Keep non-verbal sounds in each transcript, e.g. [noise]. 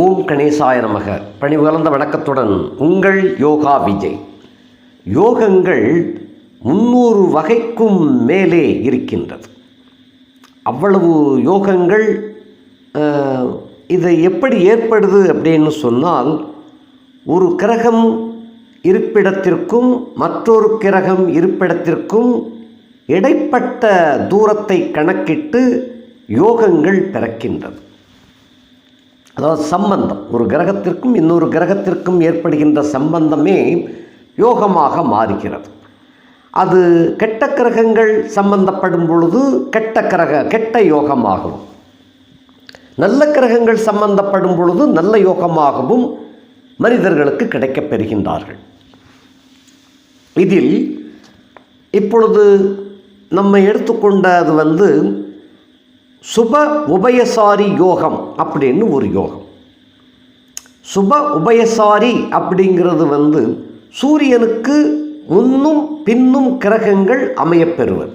ஓம் கணேசாய நமக. பணிவு கலந்த வணக்கத்துடன் உங்கள் யோகா விஜய். யோகங்கள் முன்னூறு வகைக்கும் மேலே இருக்கின்றது. அவ்வளவு யோகங்கள் இதை எப்படி ஏற்படுது அப்படின்னு சொன்னால் ஒரு கிரகம் இருப்பிடத்திற்கும் மற்றொரு கிரகம் இருப்பிடத்திற்கும் இடைப்பட்ட தூரத்தை கணக்கிட்டு யோகங்கள் பிறக்கின்றது. அதாவது சம்பந்தம். ஒரு கிரகத்திற்கும் இன்னொரு கிரகத்திற்கும் ஏற்படுகின்ற சம்பந்தமே யோகமாக மாறுகிறது. அது கெட்ட கிரகங்கள் சம்பந்தப்படும் பொழுது கெட்ட கிரக கெட்ட யோகமாகும். நல்ல கிரகங்கள் சம்பந்தப்படும் பொழுது நல்ல யோகமாகவும் மனிதர்களுக்கு கிடைக்கப் பெறுகின்றார்கள். இதில் இப்பொழுது நம்ம எடுத்துக்கொண்டது வந்து சுப உபயசாரி யோகம் அப்படின்னு ஒரு யோகம். சுப உபயசாரி அப்படிங்கிறது வந்து சூரியனுக்கு முன்னும் பின்னும் கிரகங்கள் அமையப்பெறுவது.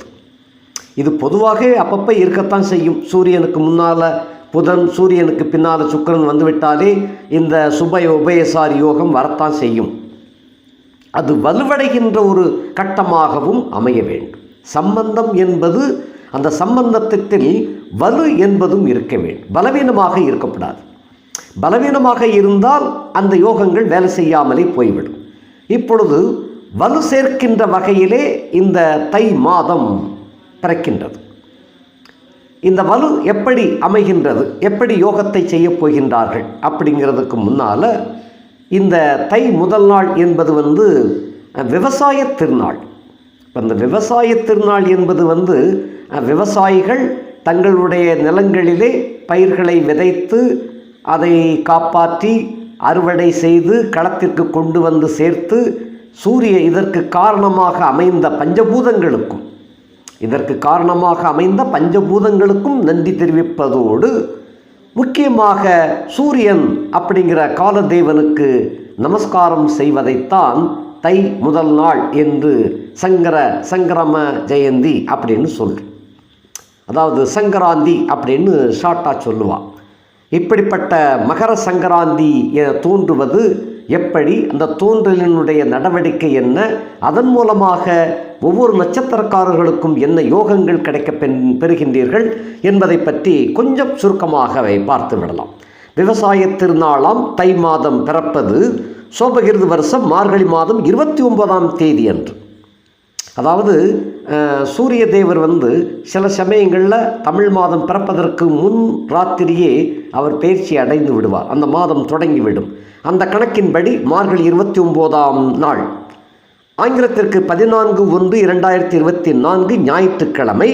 இது பொதுவாக அப்பப்போ இருக்கத்தான் செய்யும். சூரியனுக்கு முன்னால் புதன் சூரியனுக்கு பின்னால் சுக்கிரன் வந்துவிட்டாலே இந்த சுப உபயசாரி யோகம் வரத்தான் செய்யும். அது வலுவடைகின்ற ஒரு கட்டமாகவும் அமைய வேண்டும். சம்பந்தம் என்பது அந்த சம்பந்தத்தில் வலு என்பதும் இருக்க வேண்டும். பலவீனமாக இருக்கக்கூடாது பலவீனமாக இருந்தால் அந்த யோகங்கள் வேலை செய்யாமலே போய்விடும். இப்பொழுது வலு சேர்க்கின்ற வகையிலே இந்த தை மாதம் பிறக்கின்றது. இந்த வலு எப்படி அமைகின்றது? எப்படி யோகத்தை செய்யப் போகின்றார்கள்? அப்படிங்கிறதுக்கு முன்னால் இந்த தை முதல் நாள் என்பது வந்து விவசாய திருநாள். இப்போ இந்த விவசாய திருநாள் என்பது வந்து விவசாயிகள் தங்களுடைய நிலங்களிலே பயிர்களை விதைத்து அதை காப்பாற்றி அறுவடை செய்து களத்திற்கு கொண்டு வந்து சேர்த்து சூரிய இதற்கு காரணமாக அமைந்த பஞ்சபூதங்களுக்கும் இதற்கு காரணமாக அமைந்த பஞ்சபூதங்களுக்கும் நன்றி தெரிவிப்பதோடு முக்கியமாக சூரியன் அப்படிங்கிற காலதேவனுக்கு நமஸ்காரம் செய்வதைத்தான் தை முதல் நாள் என்று சங்கர சங்கரம ஜெயந்தி அப்படின்னு சொல்கிறோம் அதாவது சங்கராந்தி அப்படின்னு ஷார்ட்டாக சொல்லுவாள் இப்படிப்பட்ட மகர சங்கராந்தி தோன்றுவது எப்படி? அந்த தோன்றலினுடைய நடவடிக்கை என்ன? அதன் மூலமாக ஒவ்வொரு நட்சத்திரக்காரர்களுக்கும் என்ன யோகங்கள் கிடைக்க பெண் பெறுகின்றீர்கள் என்பதை பற்றி கொஞ்சம் சுருக்கமாகவே பார்த்து விடலாம். விவசாய திருநாளாம் தை மாதம் பிறப்பது சோபகிருது வருஷம் மார்கழி மாதம் இருபத்தி ஒன்பதாம் தேதி அன்று அதாவது சூரிய தேவர் வந்து சில சமயங்களில் தமிழ் மாதம் பிறப்பதற்கு முன் ராத்திரியே அவர் பயிற்சி அடைந்து விடுவார். அந்த மாதம் தொடங்கிவிடும். அந்த கணக்கின்படி மார்கழி இருபத்தி ஒம்போதாம் நாள். ஆங்கிலத்திற்கு பதினான்கு ஒன்று இரண்டாயிரத்தி இருபத்தி நான்கு ஞாயிற்றுக்கிழமை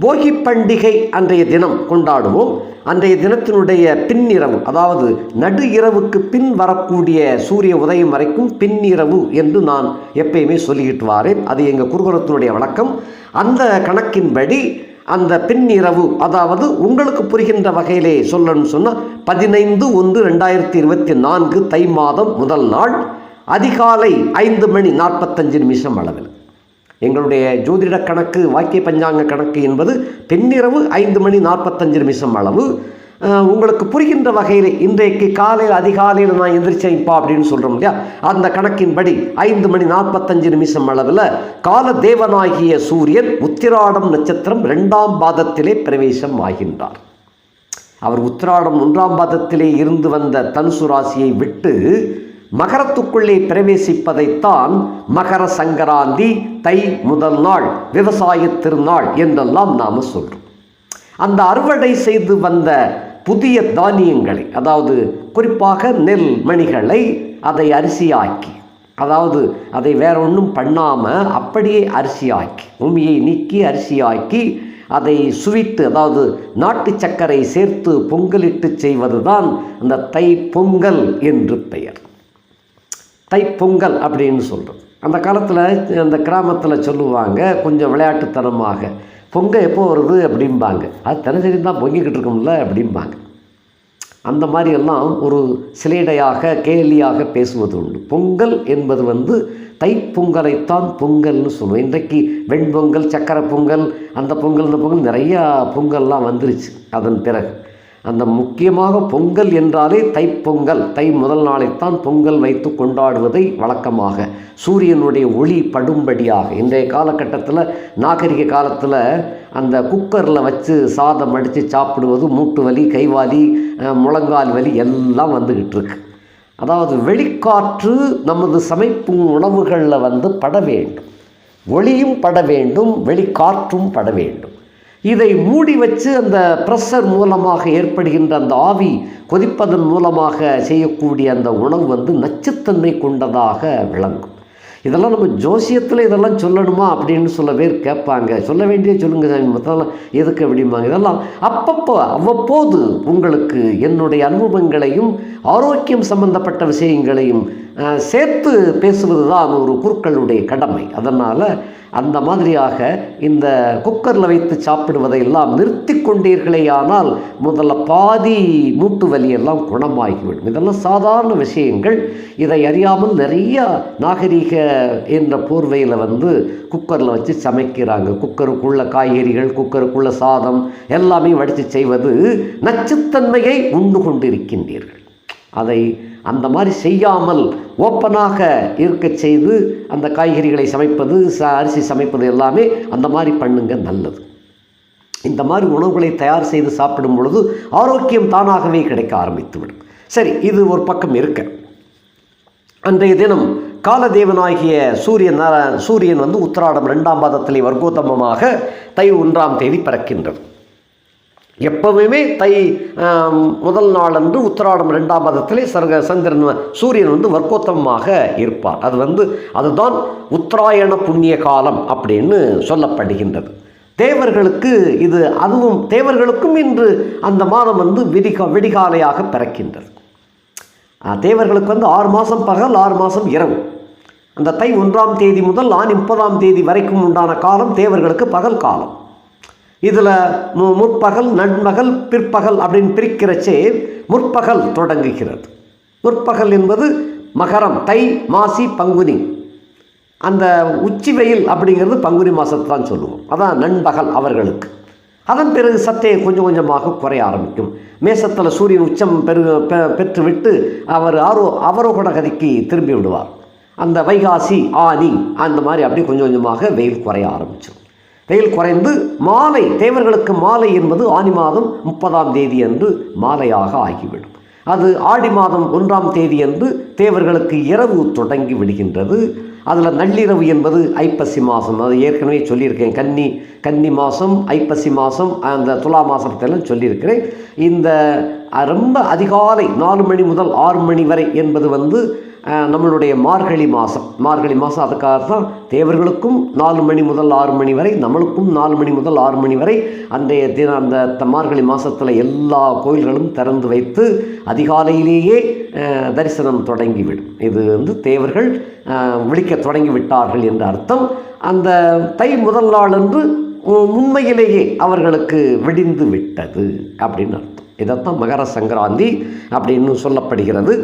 போகி பண்டிகை அன்றைய தினம் கொண்டாடுவோம். அன்றைய தினத்தினுடைய பின்னிரவு அதாவது நடு இரவுக்கு பின் வரக்கூடிய சூரிய உதயம் வரைக்கும் பின்னிரவு என்று நான் எப்பயுமே சொல்லிக்கிட்டு வாரேன். அது எங்கள் குருகுலத்தினுடைய வழக்கம் அந்த கணக்கின்படி அந்த பின்னிரவு அதாவது உங்களுக்கு புரிகின்ற வகையிலே சொல்லணும்னு சொன்னால் பதினைந்து ஒன்று ரெண்டாயிரத்தி இருபத்தி நான்கு தை மாதம் முதல் நாள் அதிகாலை ஐந்து மணி நாற்பத்தஞ்சு நிமிஷம் அளவில். எங்களுடைய ஜோதிட கணக்கு வாக்கிய பஞ்சாங்க கணக்கு என்பது பெண்ணிரவு ஐந்து மணி நாற்பத்தஞ்சு நிமிஷம் அளவு. உங்களுக்கு புரிகின்ற வகையில் இன்றைக்கு காலையில் அதிகாலையில் நான் எந்திரிச்சேன்ப்பா அப்படின்னு சொல்கிறோம் இல்லையா? அந்த கணக்கின்படி ஐந்து மணி நாற்பத்தஞ்சு நிமிஷம் அளவில் கால தேவனாகிய சூரியன் உத்திராடம் நட்சத்திரம் ரெண்டாம் பாதத்திலே பிரவேசம் ஆகின்றார். அவர் உத்திராடம் ஒன்றாம் பாதத்திலே இருந்து வந்த தனுசு ராசியை விட்டு மகரத்துக்குள்ளே பிரவேசிப்பதைத்தான் மகர சங்கராந்தி தை முதல் நாள் விவசாய திருநாள் என்றெல்லாம் நாம் சொல்கிறோம் அந்த அறுவடை செய்து வந்த புதிய தானியங்களை அதாவது குறிப்பாக நெல் மணிகளை அதை அரிசியாக்கி அதாவது அதை வேற ஒன்றும் பண்ணாமல் அப்படியே அரிசியாக்கி உமியை நீக்கி அரிசியாக்கி அதை சுவித்து அதாவது நாட்டு சர்க்கரை சேர்த்து பொங்கலிட்டு செய்வதுதான் அந்த தை பொங்கல் என்று பெயர். தைப்பொங்கல் அப்படின்னு சொல்கிறோம் அந்த காலத்தில் அந்த கிராமத்தில் சொல்லுவாங்க கொஞ்சம் விளையாட்டுத்தனமாக. பொங்கல் எப்போ வருது அப்படிம்பாங்க. அது தினசரி தான் பொங்கிக்கிட்டு இருக்கும்ல அப்படிம்பாங்க. அந்த மாதிரியெல்லாம் ஒரு சிலேடையாக கேலியாக பேசுவது உண்டு. பொங்கல் என்பது வந்து தைப்பொங்கலைத்தான் பொங்கல்னு சொல்லுவோம். இன்றைக்கு வெண்பொங்கல் சக்கரை பொங்கல் அந்த பொங்கல் இந்த பொங்கல் நிறையா பொங்கல்லாம் வந்துருச்சு. அதன் பிறகு அந்த முக்கியமாக பொங்கல் என்றாலே தைப்பொங்கல். தை முதல் நாளைத்தான் பொங்கல் வைத்து கொண்டாடுவதை வழக்கமாக சூரியனுடைய ஒளி படும்படியாக இன்றைய காலகட்டத்தில் நாகரிக காலத்தில் அந்த குக்கரில் வச்சு சாதம் அடித்து சாப்பிடுவது மூட்டு வலி கைவாலி முழங்கால் வலி எல்லாம் வந்துக்கிட்டு இருக்கு. அதாவது வெளிக்காற்று நமது சமைப்பு உணவுகளில் வந்து பட வேண்டும். ஒளியும் பட வேண்டும் வெளிக்காற்றும் பட வேண்டும். இதை மூடி வச்சு அந்த ப்ரெஷர் மூலமாக ஏற்படுகின்ற அந்த ஆவி கொதிப்பதன் மூலமாக செய்யக்கூடிய அந்த உணவு வந்து நச்சுத்தன்மை கொண்டதாக விளங்கும். இதெல்லாம் நம்ம ஜோசியத்தில் இதெல்லாம் சொல்லணுமா அப்படின்னு சொல்ல பேர் கேட்பாங்க. சொல்ல வேண்டிய சொல்லுங்க சாமி மற்றெல்லாம் எதுக்கு அப்படிம்பாங்க. இதெல்லாம் அப்பப்போ அவ்வப்போது உங்களுக்கு என்னுடைய அனுபவங்களையும் ஆரோக்கியம் சம்பந்தப்பட்ட விஷயங்களையும் சேர்த்து பேசுவது தான் ஒரு குருக்களுடைய கடமை. அதனால் அந்த மாதிரியாக இந்த குக்கரில் வைத்து சாப்பிடுவதை எல்லாம் நிறுத்தி கொண்டீர்களேயானால் முதல்ல பாதி மூட்டு வலியெல்லாம் குணமாகிவிடும். இதெல்லாம் சாதாரண விஷயங்கள். இதை அறியாமல் நிறைய நாகரீக என்ற போர்வையில் வந்து குக்கரில் வச்சு சமைக்கிறாங்க. குக்கருக்குள்ள காய்கறிகள் குக்கருக்குள்ள சாதம் எல்லாமே வடித்து செய்வது நச்சுத்தன்மையை உண்டு கொண்டிருக்கின்றீர்கள் அதை அந்த மாதிரி செய்யாமல் ஓப்பனாக இருக்க செய்து அந்த காய்கறிகளை சமைப்பது ச அரிசி சமைப்பது எல்லாமே அந்த மாதிரி பண்ணுங்க நல்லது. இந்த மாதிரி உணவுகளை தயார் செய்து சாப்பிடும் பொழுது ஆரோக்கியம் தானாகவே கிடைக்க ஆரம்பித்துவிடும். சரி இது ஒரு பக்கம் இருக்க. அன்றைய தினம் காலதேவனாகிய சூரியன் சூரியன் வந்து உத்திராடம் ரெண்டாம் பாதத்திலே வர்க்கோத்தமமாக தை ஒன்றாம் தேதி பிறக்கின்றது. எப்பவுமே தை முதல் முதல் நாளன்று உத்திராடம் ரெண்டாம் பாதத்திலே சர்க சந்திரன் சூரியன் வந்து வர்க்கோத்தமமாக இருப்பார். அது வந்து அதுதான் உத்தராயண புண்ணிய காலம் அப்படின்னு சொல்லப்படுகின்றது. தேவர்களுக்கு இது அதுவும் தேவர்களுக்கும் இன்று அந்த மாதம் வந்து விடிகா விடிகாலையாக பிறக்கின்றது. தேவர்களுக்கு வந்து ஆறு மாதம் பகல் ஆறு மாதம் இரவு. அந்த தை ஒன்றாம் தேதி முதல் ஆணி முப்பதாம் தேதி வரைக்கும் உண்டான காலம் தேவர்களுக்கு பகல் காலம். இதில் மு முற்பகல் நண்பகல் பிற்பகல் அப்படின்னு பிரிக்கிறச்சே முற்பகல் தொடங்குகிறது. முற்பகல் என்பது மகரம் தை மாசி பங்குனி. அந்த உச்சி வெயில் அப்படிங்கிறது பங்குனி மாதத்தை தான் சொல்லுவோம். அதான் நண்பகல் அவர்களுக்கு. அதன் பிறகு சற்றே கொஞ்சம் கொஞ்சமாக குறைய ஆரம்பிக்கும். மேசத்தில் சூரியன் உச்சம் பெரு பெ- பெற்றுவிட்டு அவர் ஆரோ அவரோகட கதிக்கு திரும்பி விடுவார். அந்த வைகாசி ஆனி அந்த மாதிரி அப்படி கொஞ்சம் கொஞ்சமாக வெயில் குறைய ஆரம்பிச்சிடும் வெயில் குறைந்து மாலை தேவர்களுக்கு மாலை என்பது ஆனி மாதம் முப்பதாம் தேதி அன்று மாலையாக ஆகிவிடும். அது ஆடி மாதம் ஒன்றாம் தேதி அன்று தேவர்களுக்கு இரவு தொடங்கி விடுகின்றது. அதில் நள்ளிரவு என்பது ஐப்பசி மாதம். அது ஏற்கனவே சொல்லியிருக்கேன். கன்னி கன்னி மாதம் ஐப்பசி மாதம் அந்த துலா மாதத்தெல்லாம் சொல்லியிருக்கிறேன். இந்த ரொம்ப அதிகாலை நாலு மணி முதல் ஆறு மணி வரை என்பது வந்து நம்மளுடைய மார்கழி மாதம் மார்கழி மாதம் அதுக்காக தான் தேவர்களுக்கும் நாலு மணி முதல் ஆறு மணி வரை நம்மளுக்கும் நாலு மணி முதல் ஆறு மணி வரை அன்றைய தினம் அந்த த- மார்கழி மாதத்தில் எல்லா கோயில்களும் திறந்து வைத்து அதிகாலையிலேயே தரிசனம் தொடங்கிவிடும். இது வந்து தேவர்கள் விழிக்க தொடங்கி விட்டார்கள் என்ற அர்த்தம். அந்த தை முதல் நாளன்று உ- உண்மையிலேயே அவர்களுக்கு விடிந்து விட்டது அப்படின்னு அர்த்தம். இதைத்தான் மகர சங்கராந்தி அப்படின்னு சொல்லப்படுகிறது.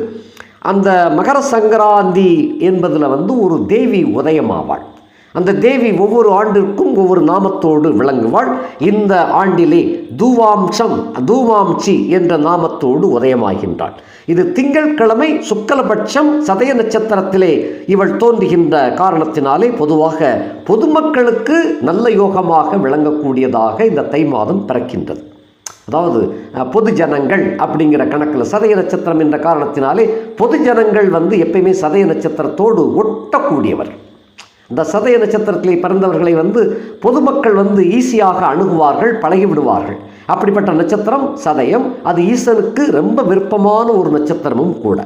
அந்த மகர சங்கராந்தி என்பதில் வந்து ஒரு தேவி உதயமாவாள். அந்த தேவி ஒவ்வொரு ஆண்டிற்கும் ஒவ்வொரு நாமத்தோடு விளங்குவாள். இந்த ஆண்டிலே தூவாம்சம் தூவாம்சி என்ற நாமத்தோடு உதயமாகின்றாள். இது திங்கட்கிழமை சுக்கலபட்சம் சதய நட்சத்திரத்திலே இவள் தோன்றுகின்ற காரணத்தினாலே பொதுவாக பொதுமக்களுக்கு நல்ல யோகமாக விளங்கக்கூடியதாக இந்த தை மாதம் பிறக்கின்றது. அதாவது பொது ஜனங்கள் அப்படிங்கிற கணக்கில் சதய நட்சத்திரம் என்ற காரணத்தினாலே பொது ஜனங்கள் வந்து எப்பயுமே சதய நட்சத்திரத்தோடு ஒட்டக்கூடியவர். இந்த சதய நட்சத்திரத்திலே பிறந்தவர்களை வந்து பொதுமக்கள் வந்து ஈஸியாக அணுகுவார்கள் பழகிவிடுவார்கள். அப்படிப்பட்ட நட்சத்திரம் சதயம் அது ஈசனுக்கு ரொம்ப விருப்பமான ஒரு நட்சத்திரமும் கூட.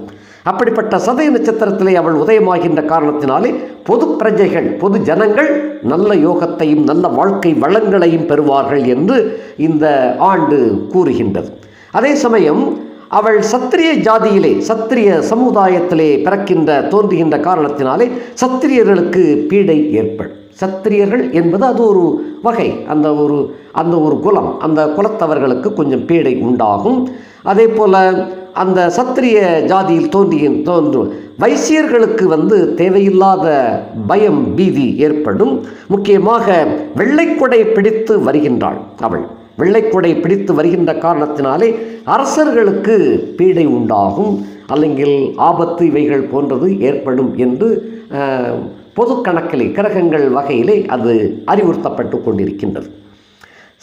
அப்படிப்பட்ட சதய நட்சத்திரத்திலே அவள் உதயமாகின்ற காரணத்தினாலே பொது பிரஜைகள் பொது ஜனங்கள் நல்ல யோகத்தையும் நல்ல வாழ்க்கை வளங்களையும் பெறுவார்கள் என்று இந்த ஆண்டு கூறுகின்றது. அதே சமயம் அவள் சத்திரிய ஜாதியிலே சத்திரிய சமுதாயத்திலே பிறக்கின்ற தோன்றுகின்ற காரணத்தினாலே சத்திரியர்களுக்கு பீடை ஏற்படும். சத்திரியர்கள் என்பது அது ஒரு வகை. அந்த ஒரு அந்த ஒரு குலம் அந்த குலத்தவர்களுக்கு கொஞ்சம் பீடை உண்டாகும். அதே போல் அந்த சத்திரிய ஜாதியில் தோன்றிய தோன்றும் வைசியர்களுக்கு வந்து தேவையில்லாத பயம் பீதி ஏற்படும். முக்கியமாக வெள்ளைக்குடை பிடித்து வருகின்றாள் அவள். வெள்ளைக்குடை பிடித்து வருகின்ற காரணத்தினாலே அரசர்களுக்கு பீடை உண்டாகும். அல்லங்கில் ஆபத்து இவைகள் போன்றது ஏற்படும் என்று பொது கணக்கிலே கிரகங்கள் வகையிலே அது அறிவுறுத்தப்பட்டு கொண்டிருக்கின்றது.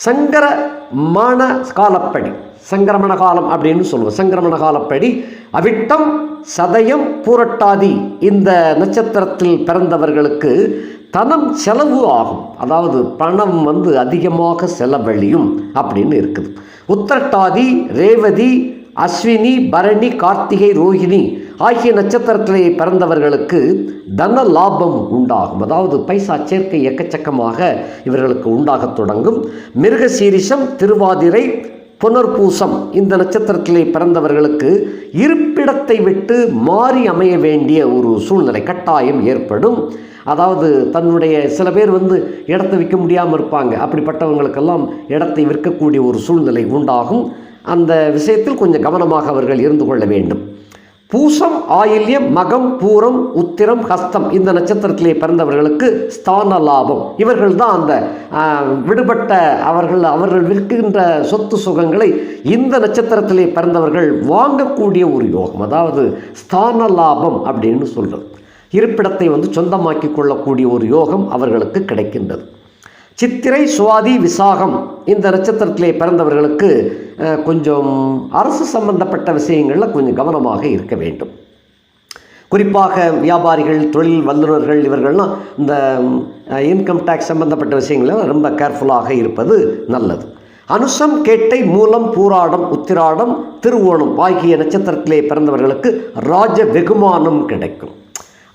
சங்கரமான காலப்படி சங்கரமண காலம் அப்படின்னு சொல்லுவோம். சங்கரமண காலப்படி அவிட்டம் சதயம் பூரட்டாதி இந்த நட்சத்திரத்தில் பிறந்தவர்களுக்கு தனம் செலவு ஆகும். அதாவது பணம் வந்து அதிகமாக செலவழியும் அப்படின்னு இருக்குது. உத்திரட்டாதி ரேவதி அஸ்வினி பரணி கார்த்திகை ரோஹிணி ஆகிய நட்சத்திரத்திலே பிறந்தவர்களுக்கு தன லாபம் உண்டாகும். அதாவது பைசா சேர்க்கை எக்கச்சக்கமாக இவர்களுக்கு உண்டாகத் தொடங்கும். மிருகசீரிஷம் திருவாதிரை புனர்பூசம் இந்த நட்சத்திரத்திலே பிறந்தவர்களுக்கு இருப்பிடத்தை விட்டு மாறி அமைய வேண்டிய ஒரு சூழ்நிலை கட்டாயம் ஏற்படும். அதாவது தன்னுடைய சில பேர் வந்து இடத்தை விற்க முடியாமல் இருப்பாங்க. அப்படிப்பட்டவங்களுக்கெல்லாம் இடத்தை விற்கக்கூடிய ஒரு சூழ்நிலை உண்டாகும். அந்த விஷயத்தில் கொஞ்சம் கவனமாக அவர்கள் இருந்து கொள்ள வேண்டும். பூசம் ஆயில்யம் மகம் பூரம் உத்திரம் ஹஸ்தம் இந்த நட்சத்திரத்திலே பிறந்தவர்களுக்கு ஸ்தான லாபம். இவர்கள் தான் அந்த விடுபட்ட அவர்கள் அவர்கள் விற்கின்ற சொத்து சுகங்களை இந்த நட்சத்திரத்திலே பிறந்தவர்கள் வாங்கக்கூடிய ஒரு யோகம். அதாவது ஸ்தான லாபம் அப்படின்னு சொல்கிறது இருப்பிடத்தை வந்து சொந்தமாக்கி கொள்ளக்கூடிய ஒரு யோகம் அவர்களுக்கு கிடைக்கின்றது. சித்திரை சுவாதி விசாகம் இந்த நட்சத்திரத்திலே பிறந்தவர்களுக்கு கொஞ்சம் அரசு சம்பந்தப்பட்ட விஷயங்களில் கொஞ்சம் கவனமாக இருக்க வேண்டும். குறிப்பாக வியாபாரிகள் தொழில் வல்லுநர்கள் இவர்கள்லாம் இந்த இன்கம் டேக்ஸ் சம்பந்தப்பட்ட விஷயங்களில் ரொம்ப கேர்ஃபுல்லாக இருப்பது நல்லது. அனுசம் கேட்டை மூலம் பூராடம் உத்திராடம் திருவோணம் ஆகிய நட்சத்திரத்திலே பிறந்தவர்களுக்கு ராஜ வெகுமானம் கிடைக்கும்.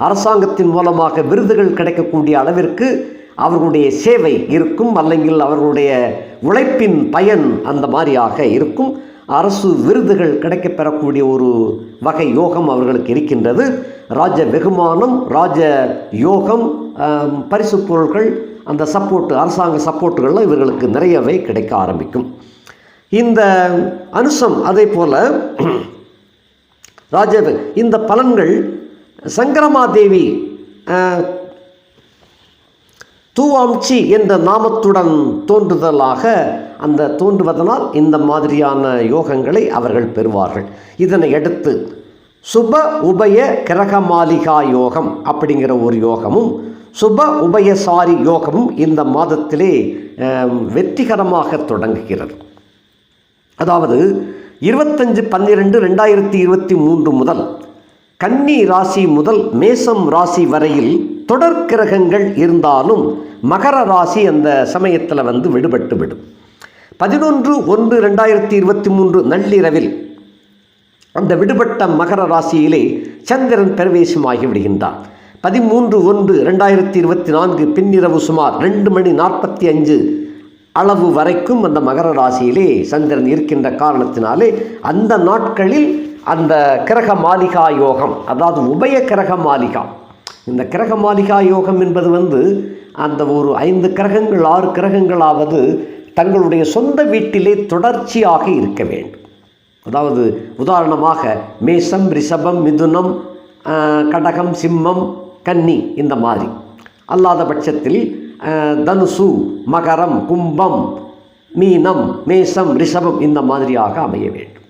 அரசாங்கத்தின் மூலமாக விருதுகள் கிடைக்கக்கூடிய அளவிற்கு அவர்களுடைய சேவை இருக்கும் அல்லங்கில் அவர்களுடைய உழைப்பின் பயன் அந்த மாதிரியாக இருக்கும். அரசு விருதுகள் கிடைக்கப் பெறக்கூடிய ஒரு வகை யோகம் அவர்களுக்கு இருக்கின்றது. ராஜ வெகுமானம் ராஜ யோகம் பரிசு பொருட்கள் அந்த சப்போர்ட் அரசாங்க சப்போர்ட்டுகள்லாம் இவர்களுக்கு நிறையவே கிடைக்க ஆரம்பிக்கும். இந்த அனுசம் அதே போல் ராஜ இந்த பலன்கள் சங்கரமாதேவி தூவாம்ச்சி என்ற நாமத்துடன் தோன்றுதலாக அந்த தோன்றுவதனால் இந்த மாதிரியான யோகங்களை அவர்கள் பெறுவார்கள். இதனை அடுத்து சுப உபய கிரகமாலிகா யோகம் அப்படிங்கிற ஒரு யோகமும் சுப உபயசாரி யோகமும் இந்த மாதத்திலே வெற்றிகரமாக தொடங்குகிறது. அதாவது இருபத்தஞ்சு பன்னிரெண்டு ரெண்டாயிரத்தி இருபத்தி மூன்று முதல் கன்னி ராசி முதல் மேசம் ராசி வரையில் தொடர் கிரகங்கள் இருந்தாலும் மகர ராசி அந்த சமயத்தில் வந்து விடுபட்டு விடும். பதினொன்று ஒன்று ரெண்டாயிரத்தி இருபத்தி மூன்று நள்ளிரவில் அந்த விடுபட்ட மகர ராசியிலே சந்திரன் பிரவேசமாகி விடுகின்றார். பதிமூன்று ஒன்று ரெண்டாயிரத்தி இருபத்தி நான்கு பின்னிரவு சுமார் ரெண்டு மணி நாற்பத்தி அஞ்சு அளவு வரைக்கும் அந்த மகர ராசியிலே சந்திரன் இருக்கின்ற காரணத்தினாலே அந்த நாட்களில் அந்த கிரக மாளிகா யோகம் அதாவது உபய கிரக மாளிகா இந்த கிரக மாளிகா யோகம் என்பது வந்து அந்த ஒரு ஐந்து கிரகங்கள் ஆறு கிரகங்களாவது தங்களுடைய சொந்த வீட்டிலே தொடர்ச்சியாக இருக்க வேண்டும். அதாவது உதாரணமாக மேசம் ரிஷபம் மிதுனம் கடகம் சிம்மம் கன்னி இந்த மாதிரி. அல்லாத பட்சத்தில் தனுசு மகரம் கும்பம் மீனம் மேசம் ரிஷபம் இந்த மாதிரியாக அமைய வேண்டும்.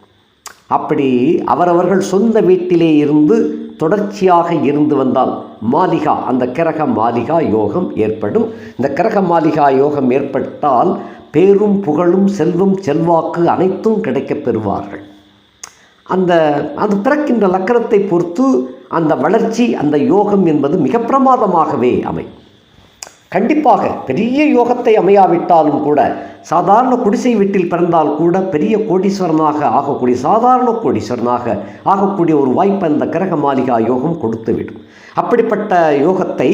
அப்படி அவரவர்கள் சொந்த வீட்டிலே இருந்து தொடர்ச்சியாக இருந்து வந்தால் மாளிகா அந்த கிரக மாளிகா யோகம் ஏற்படும். இந்த கிரக மாளிகா யோகம் ஏற்பட்டால் பேரும் புகழும் செல்வம் செல்வாக்கு அனைத்தும் கிடைக்கப் பெறுவார்கள். அந்த அது பிறக்கின்ற லக்கணத்தை பொறுத்து அந்த வளர்ச்சி அந்த யோகம் என்பது மிக பிரமாதமாகவே அமையும். கண்டிப்பாக பெரிய யோகத்தை அமையாவிட்டாலும் கூட சாதாரண குடிசை வீட்டில் பிறந்தால் கூட பெரிய கோடீஸ்வரனாக ஆகக்கூடிய சாதாரண கோடீஸ்வரனாக ஆகக்கூடிய ஒரு வாய்ப்பை அந்த கிரக மாளிகா யோகம் கொடுத்துவிடும். அப்படிப்பட்ட யோகத்தை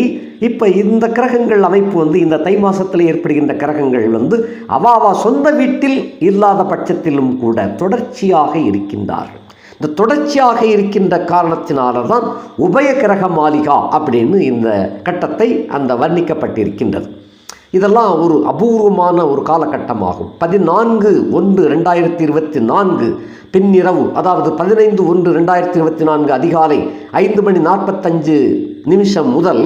இப்போ இந்த கிரகங்கள் அமைப்பு வந்து இந்த தை மாதத்தில் ஏற்படுகின்ற கிரகங்கள் வந்து அவாவா சொந்த வீட்டில் இல்லாத பட்சத்திலும் கூட தொடர்ச்சியாக இருக்கின்றார்கள். இந்த தொடர்ச்சியாக இருக்கின்ற காரணத்தினால தான் உபயகிரக மாளிகா அப்படின்னு இந்த கட்டத்தை அந்த வர்ணிக்கப்பட்டிருக்கின்றது. இதெல்லாம் ஒரு அபூர்வமான ஒரு காலகட்டமாகும். பதினான்கு ஒன்று ரெண்டாயிரத்தி இருபத்தி நான்கு பின்னிரவு அதாவது பதினைந்து ஒன்று ரெண்டாயிரத்தி இருபத்தி நான்கு அதிகாலை ஐந்து மணி நாற்பத்தஞ்சு நிமிஷம் முதல்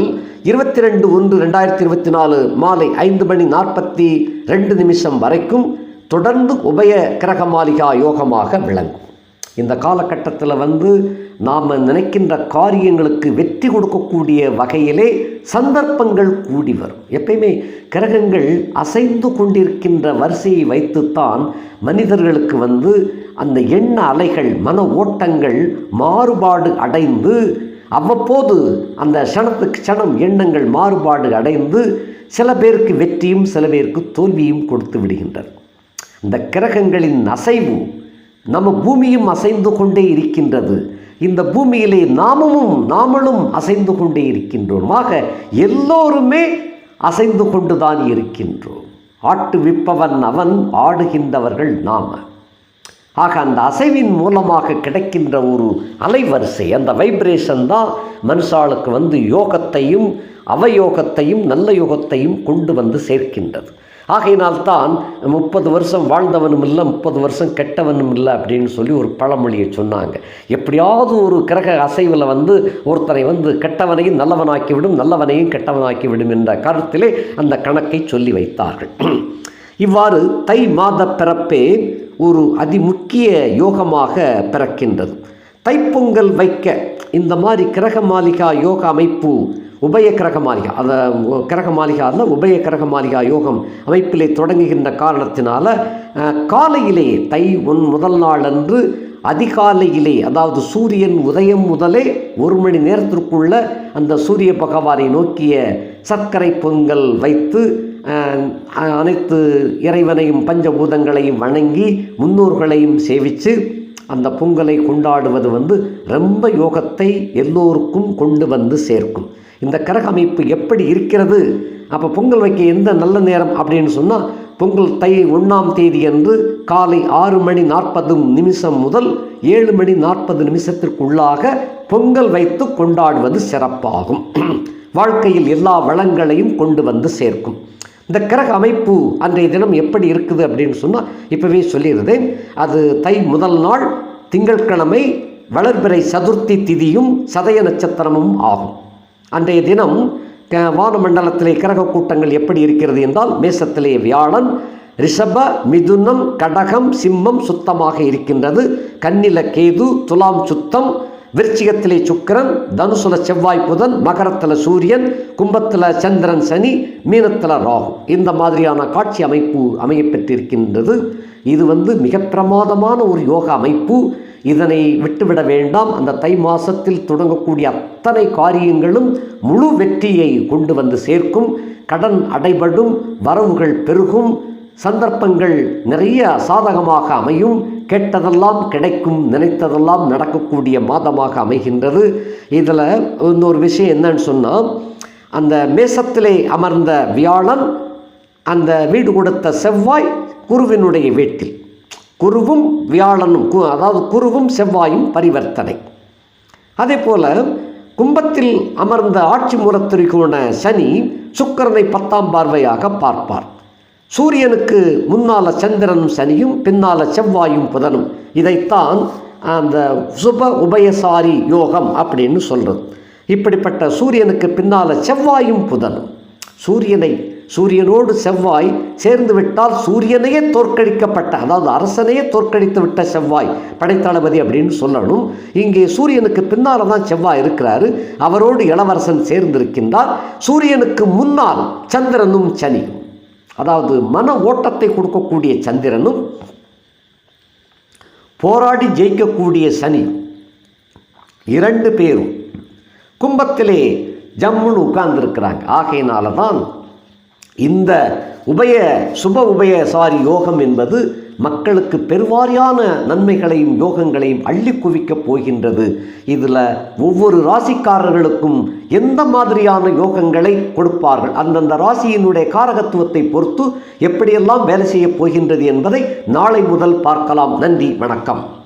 இருபத்தி ரெண்டு ஒன்று ரெண்டாயிரத்தி இருபத்தி நாலு மாலை ஐந்து மணி நாற்பத்தி ரெண்டு நிமிஷம் வரைக்கும் தொடர்ந்து உபய கிரகமாலிகா யோகமாக விளங்கும். இந்த காலகட்டத்தில் வந்து நாம் நினைக்கின்ற காரியங்களுக்கு வெற்றி கொடுக்கக்கூடிய வகையிலே சந்தர்ப்பங்கள் கூடி வரும். எப்பயுமே கிரகங்கள் அசைந்து கொண்டிருக்கின்ற வரிசையை வைத்துத்தான் மனிதர்களுக்கு வந்து அந்த எண்ண அலைகள் மன ஓட்டங்கள் மாறுபாடு அடைந்து அவ்வப்போது அந்த க்ஷணத்துக்கு க்ஷணம் எண்ணங்கள் மாறுபாடு அடைந்து சில பேருக்கு வெற்றியும் சில பேருக்கு தோல்வியும் கொடுத்து விடுகின்றன. இந்த கிரகங்களின் அசைவு நம்ம பூமியும் அசைந்து கொண்டே இருக்கின்றது. இந்த பூமியிலே நாமமும் நாமளும் அசைந்து கொண்டே இருக்கின்றோம். ஆக எல்லோருமே அசைந்து கொண்டுதான் இருக்கின்றோம். ஆட்டு விற்பவன் அவன் ஆடுகின்றவர்கள் நாம. ஆக அந்த அசைவின் மூலமாக கிடைக்கின்ற ஒரு அலைவரிசை அந்த வைப்ரேஷன் தான் மனுஷாளுக்கு வந்து யோகத்தையும் அவயோகத்தையும் நல்ல யோகத்தையும் கொண்டு வந்து சேர்க்கின்றது. ஆகையினால்தான் முப்பது வருஷம் வாழ்ந்தவனும் இல்லை முப்பது வருஷம் கெட்டவனும் இல்லை அப்படின்னு சொல்லி ஒரு பழமொழியை சொன்னாங்க. எப்படியாவது ஒரு கிரக அசைவில் வந்து ஒருத்தனை வந்து கெட்டவனையும் நல்லவனாக்கி விடும் நல்லவனையும் கெட்டவனாக்கி விடும் என்ற கருத்திலே அந்த கணக்கை சொல்லி வைத்தார்கள். இவ்வாறு தை மாத பிறப்பே ஒரு அதிமுக்கிய யோகமாக பிறக்கின்றது. தைப்பொங்கல் வைக்க இந்த மாதிரி கிரக மாளிகா யோக அமைப்பு உபய கிரக மாளிகா அந்த கிரக மாளிகா அல்ல உபய கிரக மாளிகா யோகம் அமைப்பிலே தொடங்குகின்ற காரணத்தினால காலையிலே தை ஒன் முதல் நாள் அன்று அதிகாலையிலே அதாவது சூரியன் உதயம் முதலே ஒரு மணி நேரத்திற்குள்ள அந்த சூரிய பகவானை நோக்கிய சர்க்கரை பொங்கல் வைத்து அனைத்து இறைவனையும் பஞ்சபூதங்களையும் வணங்கி முன்னோர்களையும் சேவித்து அந்த பொங்கலை கொண்டாடுவது வந்து ரொம்ப யோகத்தை எல்லோருக்கும் கொண்டு வந்து சேர்க்கும். இந்த கிரக அமைப்பு எப்படி இருக்கிறது? அப்போ பொங்கல் வைக்க எந்த நல்ல நேரம் அப்படின்னு சொன்னால் பொங்கல் தை ஒன்றாம் தேதி அன்று காலை ஆறு மணி நாற்பது நிமிஷம் முதல் ஏழு மணி நாற்பது நிமிஷத்திற்குள்ளாக பொங்கல் வைத்து கொண்டாடுவது சிறப்பாகும். [clears throat] வாழ்க்கையில் எல்லா வளங்களையும் கொண்டு வந்து சேர்க்கும். இந்த கிரக அமைப்பு அன்றைய தினம் எப்படி இருக்குது அப்படின்னு சொன்னால் இப்போவே சொல்லியிருந்தேன் அது தை முதல் நாள் திங்கட்கிழமை வளர்பிறை சதுர்த்தி திதியும் சதய நட்சத்திரமும் ஆகும். அன்றைய தினம் க- வானமண்டலத்திலே கிரக கூட்டங்கள் எப்படி இருக்கிறது என்றால் மேசத்திலே வியாழன் ரிஷப மிதுனம் கடகம் சிம்மம் சுத்தமாக இருக்கின்றது. கன்னில கேது துலாம் சுத்தம் விருச்சிகத்திலே சுக்கிரன் தனுசுல செவ்வாய் புதன் மகரத்தில் சூரியன் கும்பத்தில் சந்திரன் சனி மீனத்தில் ராகு. இந்த மாதிரியான காட்சி அமைப்பு அமையப்பெற்றிருக்கின்றது. இது வந்து மிக பிரமாதமான ஒரு யோக அமைப்பு. இதனை விட்டுவிட வேண்டாம். அந்த தை மாசத்தில் தொடங்கக்கூடிய அத்தனை காரியங்களும் முழு வெற்றியை கொண்டு வந்து சேர்க்கும். கடன் அடைபடும் வரவுகள் பெருகும் சந்தர்ப்பங்கள் நிறைய சாதகமாக அமையும். கெட்டதெல்லாம் கிடைக்கும் நினைத்ததெல்லாம் நடக்கக்கூடிய மாதமாக அமைகின்றது. இதில் இன்னொரு விஷயம் என்னன்னு சொன்னால் அந்த மேசத்திலே அமர்ந்த வியாழன் அந்த வீடு கொடுத்த செவ்வாய் குருவினுடைய வீட்டில். குருவும் வியாழனும் கு- அதாவது குருவும் செவ்வாயும் பரிவர்த்தனை. அதே போல கும்பத்தில் அமர்ந்த ஆட்சி முரத்திரிகோண சனி சுக்கரனை பத்தாம் பார்வையாக பார்ப்பார். சூரியனுக்கு முன்னால சந்திரனும் சனியும் பின்னால செவ்வாயும் புதனும். இதைத்தான் அந்த சுப உபயசாரி யோகம் அப்படின்னு சொல்றது. இப்படிப்பட்ட சூரியனுக்கு பின்னால செவ்வாயும் புதனும். சூரியனை சூரியனோடு செவ்வாய் சேர்ந்து விட்டால் சூரியனையே தோற்கடிக்கப்பட்ட அதாவது அரசனையே தோற்கடித்து விட்ட செவ்வாய் படைத்தளபதி அப்படின்னு சொல்லணும். இங்கே சூரியனுக்கு பின்னால் தான் செவ்வாய் இருக்கிறாரு. அவரோடு இளவரசன் சேர்ந்திருக்கின்றார். சூரியனுக்கு முன்னால் சந்திரனும் சனியும். அதாவது மன ஓட்டத்தை கொடுக்கக்கூடிய சந்திரனும் போராடி ஜெயிக்கக்கூடிய சனி இரண்டு பேரும் கும்பத்திலே ஜம்முன்னு உட்கார்ந்துருக்கிறாங்க. ஆகையினால தான் இந்த உபய சுப உபயசாரி யோகம் என்பது மக்களுக்கு பெருவாரியான நன்மைகளையும் யோகங்களையும் அள்ளி குவிக்கப் போகின்றது. இதில் ஒவ்வொரு ராசிக்காரர்களுக்கும் எந்த மாதிரியான யோகங்களை கொடுப்பார்கள்? அந்தந்த ராசியினுடைய காரகத்துவத்தை பொறுத்து எப்படியெல்லாம் வேலை செய்யப் போகின்றது என்பதை நாளை முதல் பார்க்கலாம். நன்றி வணக்கம்.